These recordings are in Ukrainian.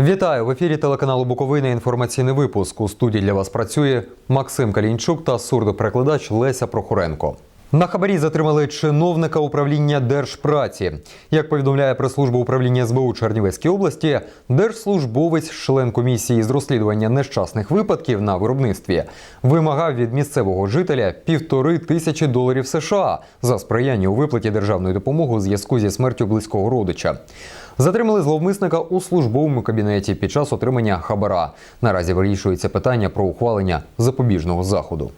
Вітаю в ефірі телеканалу Буковина. Інформаційний випуск. У студії для вас працює Максим Калінчук та сурдоперекладач Леся Прохоренко. На хабарі затримали чиновника управління держпраці. Як повідомляє прес-служба управління СБУ Чернівецькій області, держслужбовець, член комісії з розслідування нещасних випадків на виробництві, вимагав від місцевого жителя півтори тисячі доларів США за сприяння у виплаті державної допомоги у зв'язку зі смертю близького родича. Затримали зловмисника у службовому кабінеті під час отримання хабара. Наразі вирішується питання про ухвалення запобіжного заходу.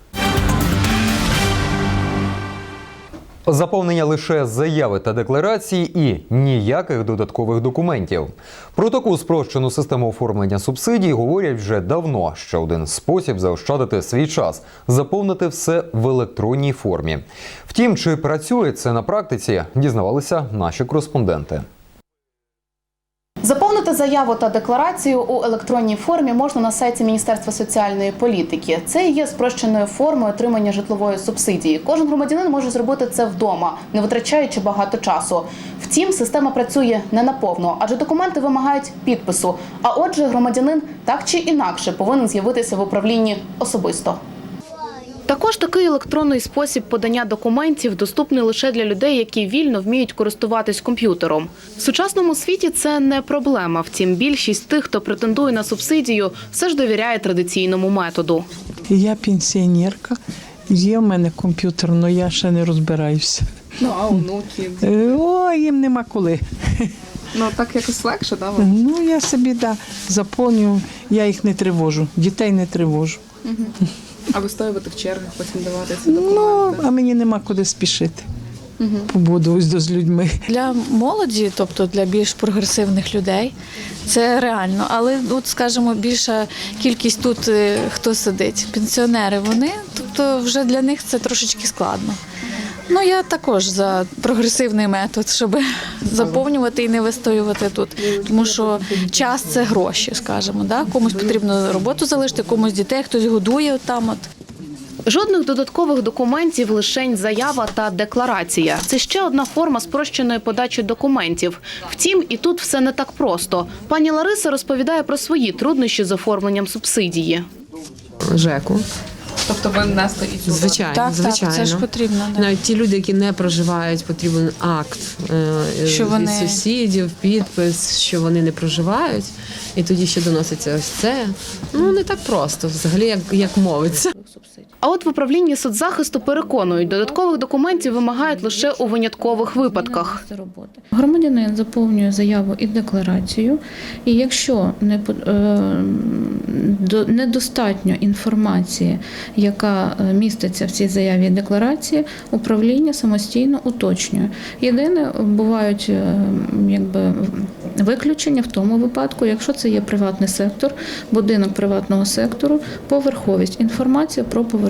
Заповнення лише заяви та декларації і ніяких додаткових документів. Про таку спрощену систему оформлення субсидій говорять вже давно. Ще один спосіб заощадити свій час заповнити все в електронній формі. Втім, чи працює це на практиці, дізнавалися наші кореспонденти. Заповнити заяву та декларацію у електронній формі можна на сайті Міністерства соціальної політики. Це є спрощеною формою отримання житлової субсидії. Кожен громадянин може зробити це вдома, не витрачаючи багато часу. Втім, система працює не наповно, адже документи вимагають підпису. А отже, громадянин так чи інакше повинен з'явитися в управлінні особисто. Також такий електронний спосіб подання документів доступний лише для людей, які вільно вміють користуватись комп'ютером. В сучасному світі це не проблема. Втім, більшість тих, хто претендує на субсидію, все ж довіряє традиційному методу. Я пенсіонерка, є в мене комп'ютер, але я ще не розбираюся. Ну, а онуки. Е, О, їм нема коли. Ну так якось легше, да? Ну, я собі да, заповнюю, я їх не тривожу, дітей не тривожу. А вистоювати в чергах, потім давати ці Ну, документи. а мені нема куди спішити. Побуду ось до з людьми. Для молоді, тобто для більш прогресивних людей, це реально. Але от, скажімо, більша кількість тут е, хто сидить, пенсіонери, вони, тобто вже для них це трошечки складно. Ну я також за прогресивний метод, щоб заповнювати і не вистоювати тут. Тому що час це гроші, скажімо. Да? Комусь потрібно роботу залишити, комусь дітей, хтось годує там. От. Жодних додаткових документів, лишень заява та декларація. Це ще одна форма спрощеної подачі документів. Втім, і тут все не так просто. Пані Лариса розповідає про свої труднощі з оформленням субсидії. ЖЕКу. Тобто ви внесли і цю Звичайно, Так, звичайно. так, це ж потрібно. Да. Навіть ті люди, які не проживають, потрібен акт е, Що від вони- сусідів, підпис, що вони не проживають, і тоді ще доноситься ось це. Ну не так просто, взагалі, як, як мовиться. А от в управлінні соцзахисту переконують, додаткових документів вимагають лише у виняткових випадках. Громадянин заповнює заяву і декларацію, і якщо не е, недостатньо інформації, яка е, міститься в цій заяві і декларації, управління самостійно уточнює. Єдине, бувають е, якби виключення в тому випадку, якщо це є приватний сектор, будинок приватного сектору, поверховість, інформація про поверховість.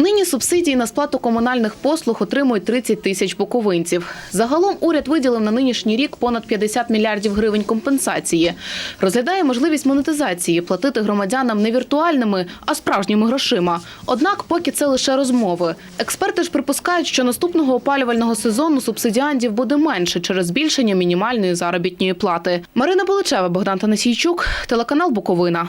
Нині субсидії на сплату комунальних послуг отримують 30 тисяч буковинців. Загалом уряд виділив на нинішній рік понад 50 мільярдів гривень компенсації. Розглядає можливість монетизації платити громадянам не віртуальними, а справжніми грошима. Однак, поки це лише розмови. Експерти ж припускають, що наступного опалювального сезону субсидіантів буде менше через збільшення мінімальної заробітної плати. Марина Поличева, Богдан Танасійчук, телеканал Буковина.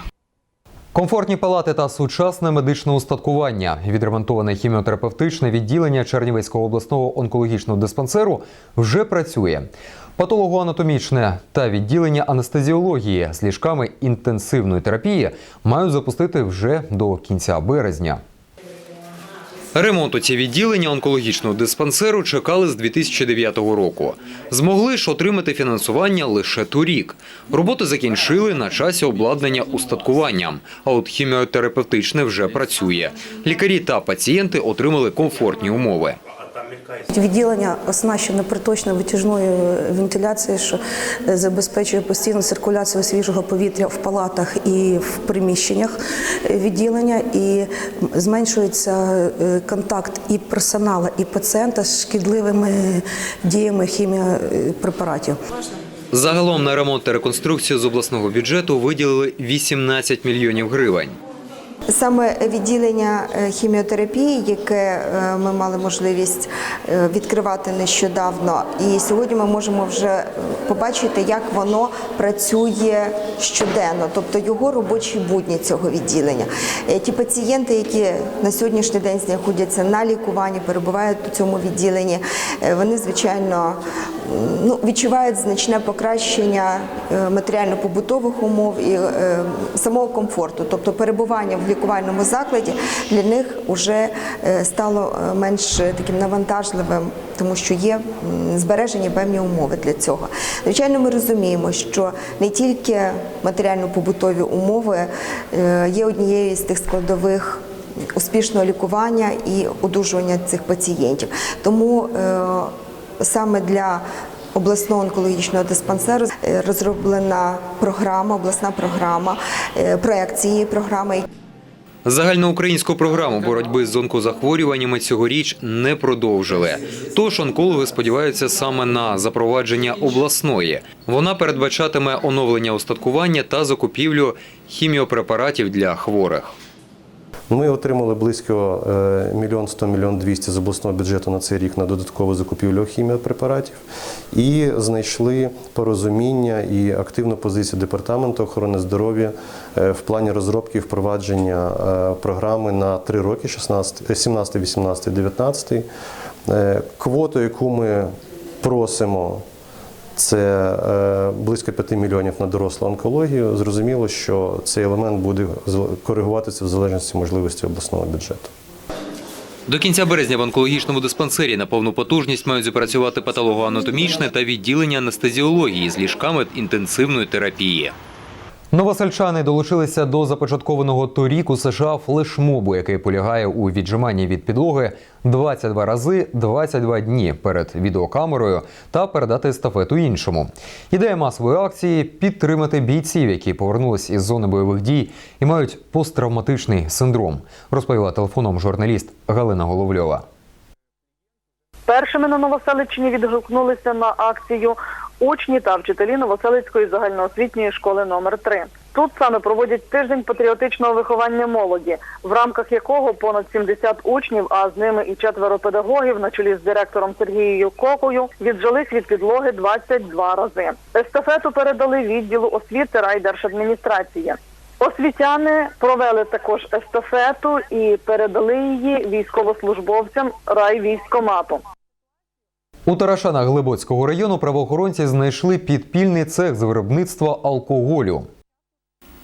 Комфортні палати та сучасне медичне устаткування. Відремонтоване хіміотерапевтичне відділення Чернівецького обласного онкологічного диспансеру вже працює. Патологоанатомічне та відділення анестезіології з ліжками інтенсивної терапії мають запустити вже до кінця березня. Ремонту ці відділення онкологічного диспансеру чекали з 2009 року. Змогли ж отримати фінансування лише торік. Роботи закінчили на часі обладнання устаткуванням, а от хіміотерапевтичне вже працює. Лікарі та пацієнти отримали комфортні умови. Відділення оснащене приточною витяжною вентиляцією, що е, забезпечує постійну циркуляцію свіжого повітря в палатах і в приміщеннях е, відділення, і зменшується е, контакт і персоналу, і пацієнта з шкідливими діями хіміопрепаратів. Загалом на ремонт та реконструкцію з обласного бюджету виділили 18 мільйонів гривень. Саме відділення е, хіміотерапії, яке е, ми мали можливість е, відкривати нещодавно, і сьогодні ми можемо вже побачити, як воно працює щоденно, тобто його робочі будні цього відділення. Ті пацієнти, які на сьогоднішній день знаходяться на лікуванні, перебувають у цьому відділенні, вони звичайно ну, відчувають значне покращення е, матеріально-побутових умов і е, самого комфорту. Тобто перебування в лікувальному закладі для них вже е, стало менш таким навантажливим, тому що є збережені певні умови для цього. Звичайно, ми розуміємо, що не тільки матеріально-побутові умови є однією з тих складових успішного лікування і одужування цих пацієнтів. Тому саме для обласного онкологічного диспансеру е, розроблена програма, обласна програма, е, проект цієї програми. Загальноукраїнську програму боротьби з онкозахворюваннями цьогоріч не продовжили. Тож онкологи сподіваються саме на запровадження обласної. Вона передбачатиме оновлення устаткування та закупівлю хіміопрепаратів для хворих. Ми отримали близько е, мільйон сто мільйон двісті з обласного бюджету на цей рік на додаткову закупівлю хіміопрепаратів і знайшли порозуміння і активну позицію департаменту охорони здоров'я е, в плані розробки і впровадження е, програми на три роки 16, 17, 18, 19. Е, Квоту, яку ми просимо це е, близько 5 мільйонів на дорослу онкологію. Зрозуміло, що цей елемент буде коригуватися в залежності можливості обласного бюджету. До кінця березня в онкологічному диспансері на повну потужність мають запрацювати патологоанатомічне та відділення анестезіології з ліжками інтенсивної терапії. Новосельчани долучилися до започаткованого торік у США флешмобу, який полягає у віджиманні від підлоги 22 рази 22 дні перед відеокамерою та передати естафету іншому. Ідея масової акції підтримати бійців, які повернулись із зони бойових дій і мають посттравматичний синдром, розповіла телефоном журналіст Галина Головльова. Першими на Новоселичині відгукнулися на акцію учні та вчителі Новоселицької загальноосвітньої школи номер 3 Тут саме проводять тиждень патріотичного виховання молоді, в рамках якого понад 70 учнів, а з ними і четверо педагогів, на чолі з директором Сергією Кокою, віджились від підлоги 22 рази. Естафету передали відділу освіти райдержадміністрації. Освітяни провели також естафету і передали її військовослужбовцям райвійськомату. У Тарашанах Глибоцького району правоохоронці знайшли підпільний цех з виробництва алкоголю.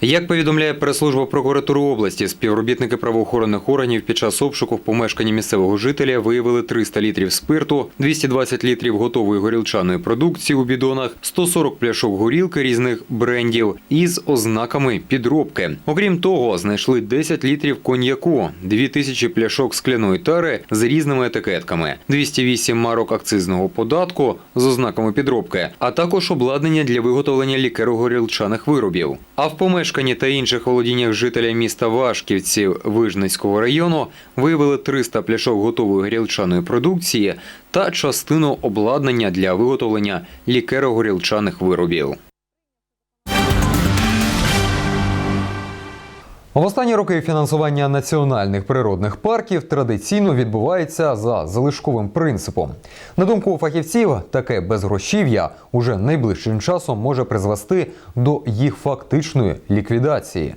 Як повідомляє прес-служба прокуратури області, співробітники правоохоронних органів під час обшуку в помешканні місцевого жителя виявили 300 літрів спирту, 220 літрів готової горілчаної продукції у бідонах, 140 пляшок горілки різних брендів із ознаками підробки. Окрім того, знайшли 10 літрів коньяку, 2000 пляшок скляної тари з різними етикетками, 208 марок акцизного податку з ознаками підробки, а також обладнання для виготовлення лікеро-горілчаних виробів. А в помешканні та інших володіннях жителя міста Вашківців Вижницького району виявили 300 пляшок готової горілчаної продукції та частину обладнання для виготовлення лікеро-горілчаних виробів. В останні роки фінансування національних природних парків традиційно відбувається за залишковим принципом. На думку фахівців, таке безгрошів'я уже найближчим часом може призвести до їх фактичної ліквідації.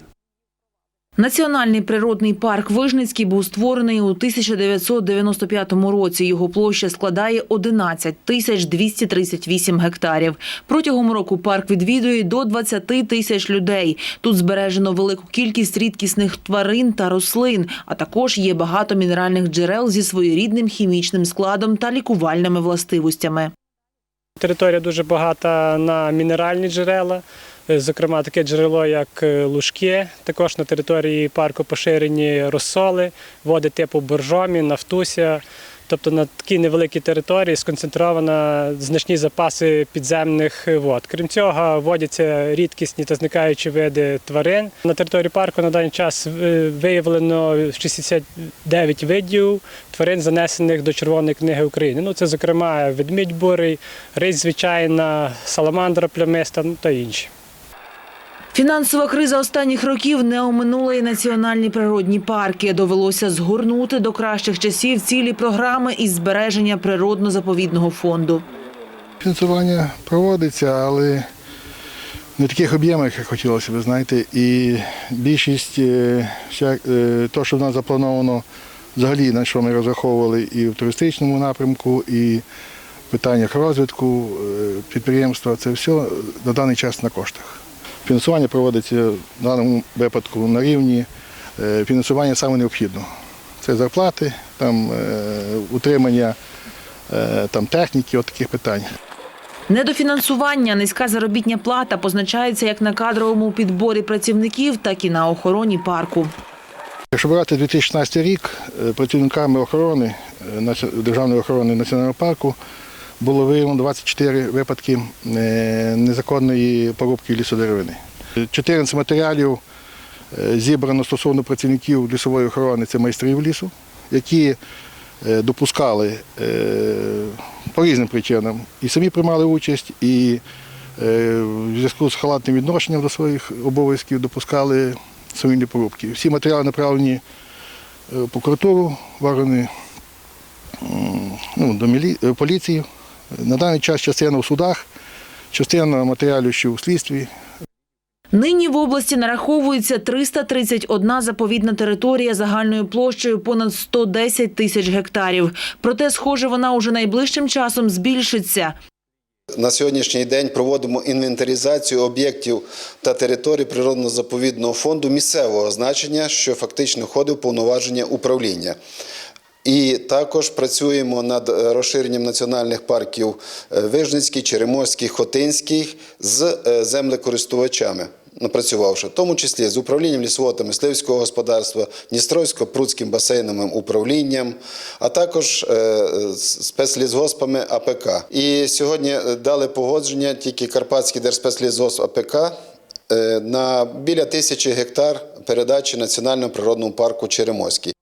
Національний природний парк Вижницький був створений у 1995 році. Його площа складає 11 тисяч 238 гектарів. Протягом року парк відвідує до 20 тисяч людей. Тут збережено велику кількість рідкісних тварин та рослин, а також є багато мінеральних джерел зі своєрідним хімічним складом та лікувальними властивостями. Територія дуже багата на мінеральні джерела, зокрема таке джерело, як е, лужки. Також на території парку поширені розсоли, води типу боржомі, нафтуся. Тобто на такій невеликій території сконцентровано значні запаси підземних вод. Крім цього, водяться рідкісні та зникаючі види тварин. На території парку на даний час е, виявлено 69 видів тварин, занесених до Червоної книги України. Ну, це, зокрема, ведмідь бурий, рись звичайна, саламандра плямиста ну, та інші. Фінансова криза останніх років не оминула і національні природні парки. Довелося згорнути до кращих часів цілі програми із збереження природно-заповідного фонду. Фінансування проводиться, але не в таких об'ємах, як хотілося б, знаєте. І більшість е, вся, е, що в нас заплановано взагалі, на що ми розраховували і в туристичному напрямку, і в питаннях розвитку е, підприємства, це все на даний час на коштах. Фінансування проводиться в даному випадку на рівні е, фінансування саме необхідного. Це зарплати, там, е, утримання е, там, техніки, от таких питань. Недофінансування, низька заробітня плата позначається як на кадровому підборі працівників, так і на охороні парку. Якщо брати 2016 рік, працівниками охорони, державної охорони національного парку було виявлено 24 випадки е, незаконної порубки лісодеревини. 14 матеріалів е, зібрано стосовно працівників лісової охорони, це майстрів лісу, які е, допускали по різним причинам і самі приймали участь, і в зв'язку з халатним відношенням до своїх обов'язків допускали сумнівні порубки. Всі матеріали направлені в прокуратуру, в органи ну, до поліції. На даний час частина в судах, частина матеріалів, що у слідстві. Нині в області нараховується 331 заповідна територія загальною площею понад 110 тисяч гектарів. Проте, схоже, вона уже найближчим часом збільшиться. На сьогоднішній день проводимо інвентаризацію об'єктів та територій природно-заповідного фонду місцевого значення, що фактично входить в повноваження управління. І також працюємо над е, розширенням національних парків е, Вижницький, Череморський, Хотинський з е, землекористувачами. Напрацювавши, в тому числі з управлінням лісового та мисливського господарства, Дністровсько-Прудським басейновим управлінням, а також спецлісгоспами АПК. І сьогодні дали погодження тільки Карпатський держспецлісгосп АПК на біля тисячі гектар передачі Національному природному парку Черемоський.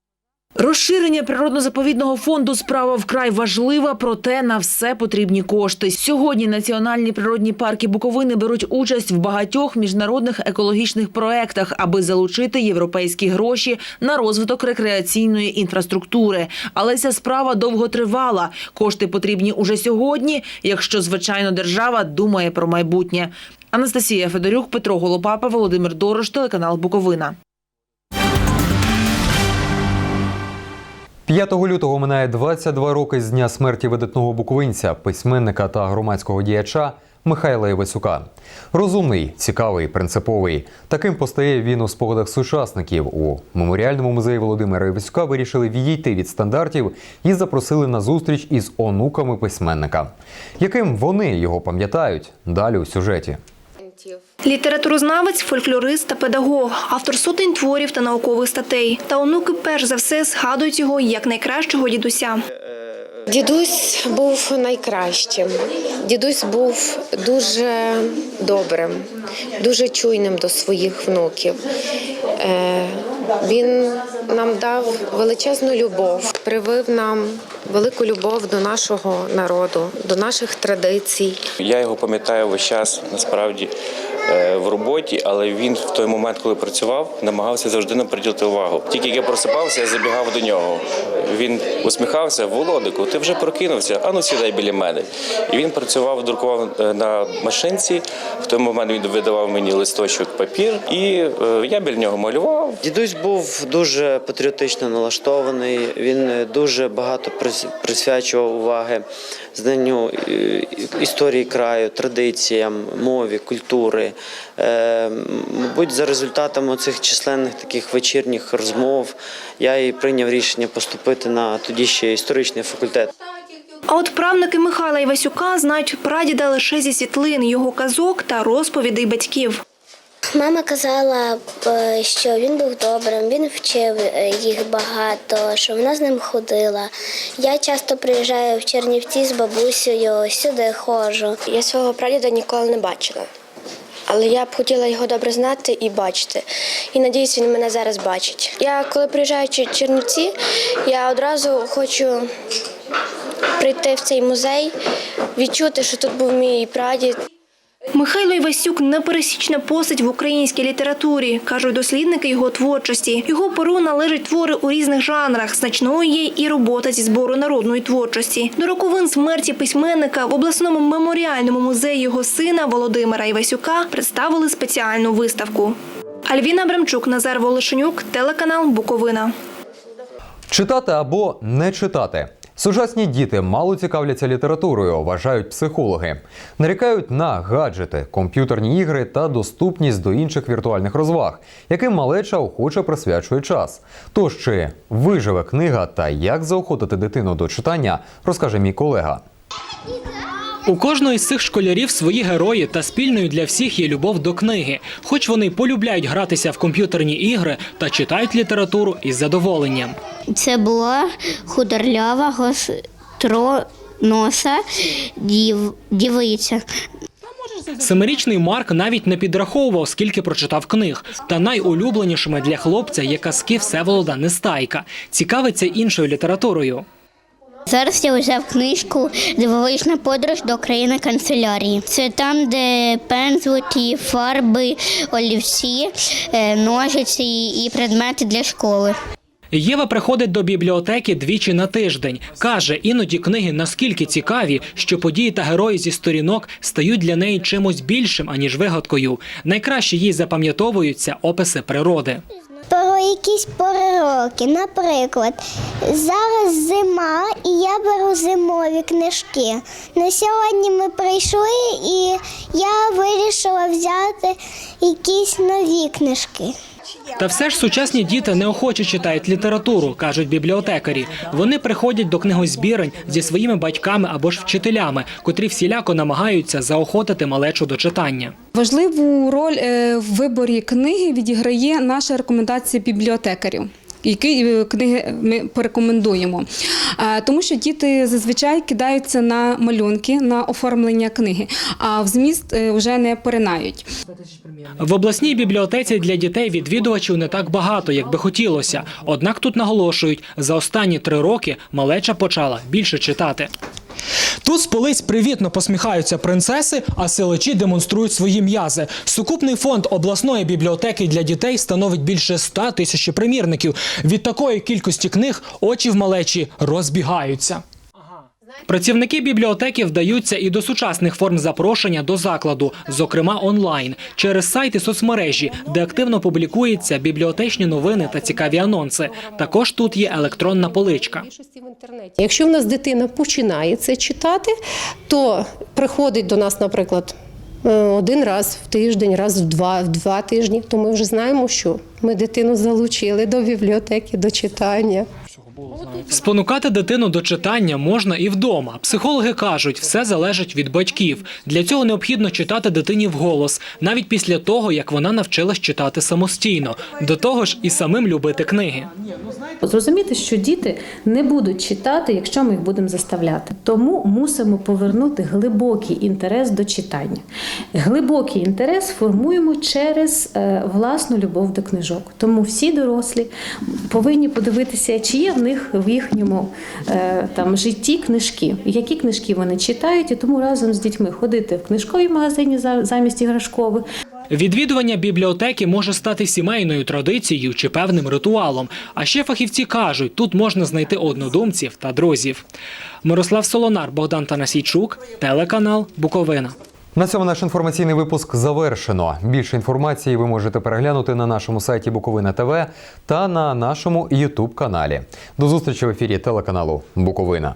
Розширення природно-заповідного фонду справа вкрай важлива, проте на все потрібні кошти. Сьогодні національні природні парки Буковини беруть участь в багатьох міжнародних екологічних проектах, аби залучити європейські гроші на розвиток рекреаційної інфраструктури. Але ця справа довго тривала. Кошти потрібні уже сьогодні, якщо звичайно держава думає про майбутнє. Анастасія Федорюк, Петро Голопапа, Володимир Дорош, телеканал Буковина. 5 лютого минає 22 роки з дня смерті видатного буковинця, письменника та громадського діяча Михайла Івасюка. Розумний, цікавий, принциповий. Таким постає він у спогадах сучасників. У меморіальному музеї Володимира Івасюка вирішили відійти від стандартів і запросили на зустріч із онуками письменника. Яким вони його пам'ятають? Далі у сюжеті. Літературознавець, фольклорист та педагог, автор сотень творів та наукових статей. Та онуки перш за все згадують його як найкращого дідуся. Дідусь був найкращим. Дідусь був дуже добрим, дуже чуйним до своїх внуків. Е, Він нам дав величезну любов, привив нам велику любов до нашого народу, до наших традицій. Я його пам'ятаю весь час насправді в роботі, але він в той момент, коли працював, намагався завжди нам приділити увагу. Тільки як я просипався, я забігав до нього. Він усміхався, Володику, ти вже прокинувся, ану сідай біля мене. І він працював, друкував е, на машинці. В той момент він видавав мені листочок папір, і е, я біля нього малював. Дідусь був дуже патріотично налаштований. Він е, дуже багато прис- присвячував уваги знанню е, історії краю, традиціям, мові, культури. Е, Мабуть, за результатами цих численних таких вечірніх розмов я і прийняв рішення поступити на тоді ще історичний факультет. А от правнуки Михайла Івасюка знають прадіда лише зі світлин, його казок та розповідей батьків. Мама казала, що він був добрим, він вчив е, їх багато, що вона з ним ходила. Я часто приїжджаю в Чернівці з бабусею, сюди ходжу. Я свого прадіда ніколи не бачила. Але я б хотіла його добре знати і бачити. І надіюсь, він мене зараз бачить. Я коли приїжджаю в Чернівці, я одразу хочу прийти в цей музей, відчути, що тут був мій прадід. Михайло Івасюк непересічна постать в українській літературі, кажуть дослідники його творчості. Його перу належать твори у різних жанрах. Значною є і робота зі збору народної творчості. До роковин смерті письменника в обласному меморіальному музеї його сина Володимира Івасюка представили спеціальну виставку. Альвіна Бремчук, Назар Волошенюк, телеканал Буковина. Читати або не читати. Сучасні діти мало цікавляться літературою, вважають психологи. Нарікають на гаджети, комп'ютерні ігри та доступність до інших віртуальних розваг, яким малеча охоче присвячує час. Тож чи виживе книга та як заохотити дитину до читання, розкаже мій колега. У кожного із цих школярів свої герої та спільною для всіх є любов до книги. Хоч вони полюбляють гратися в комп'ютерні ігри та читають літературу із задоволенням. Це була худорлява гостроноса дів, дівиця. Семирічний Марк навіть не підраховував, скільки прочитав книг. Та найулюбленішими для хлопця є казки Всеволода Нестайка. Цікавиться іншою літературою. Зараз я взяв книжку Дивовижна подорож до країни канцелярії. Це там, де пензлики, фарби, олівці, е, ножиці і предмети для школи. Єва приходить до бібліотеки двічі на тиждень. Каже, іноді книги наскільки цікаві, що події та герої зі сторінок стають для неї чимось більшим, аніж вигадкою. Найкраще їй запам'ятовуються описи природи. Якісь пори роки. Наприклад, зараз зима, і я беру зимові книжки. На сьогодні ми прийшли, і я вирішила взяти якісь нові книжки. Та все ж сучасні діти неохоче читають літературу, кажуть бібліотекарі. Вони приходять до книгозбірень зі своїми батьками або ж вчителями, котрі всіляко намагаються заохотити малечу до читання. Важливу роль е, в виборі книги відіграє наша рекомендація бібліотекарів. Які е, книги ми порекомендуємо, тому що діти зазвичай кидаються на малюнки, на оформлення книги, а в зміст е, вже не поринають. В обласній бібліотеці для дітей відвідувачів не так багато, як би хотілося. Однак тут наголошують, за останні три роки малеча почала більше читати. Тут з полиць привітно посміхаються принцеси, а силачі демонструють свої м'язи. Сукупний фонд обласної бібліотеки для дітей становить більше 100 тисяч примірників. Від такої кількості книг очі в малечі розбігаються. Працівники бібліотеки вдаються і до сучасних форм запрошення до закладу, зокрема онлайн, через сайти соцмережі, де активно публікуються бібліотечні новини та цікаві анонси. Також тут є електронна поличка. Якщо в нас дитина починає це читати, то приходить до нас, наприклад, е, один раз в тиждень, раз в два, в два тижні, то ми вже знаємо, що ми дитину залучили до бібліотеки, до читання. Спонукати дитину до читання можна і вдома. Психологи кажуть, все залежить від батьків. Для цього необхідно читати дитині вголос, навіть після того, як вона навчилась читати самостійно. До того ж, і самим любити книги. Зрозуміти, що діти не будуть читати, якщо ми їх будемо заставляти. Тому мусимо повернути глибокий інтерес до читання. Глибокий інтерес формуємо через е, власну любов до книжок. Тому всі дорослі повинні подивитися, чи є в них в їхньому е, там житті книжки, які книжки вони читають, і тому разом з дітьми ходити в книжковій магазині за- замість іграшкових. Відвідування бібліотеки може стати сімейною традицією чи певним ритуалом. А ще фахівці кажуть, тут можна знайти однодумців та друзів. Мирослав Солонар, Богдан Танасійчук, телеканал Буковина. На цьому наш інформаційний випуск завершено. Більше інформації ви можете переглянути на нашому сайті Буковина ТВ та на нашому Ютуб каналі. До зустрічі в ефірі телеканалу Буковина.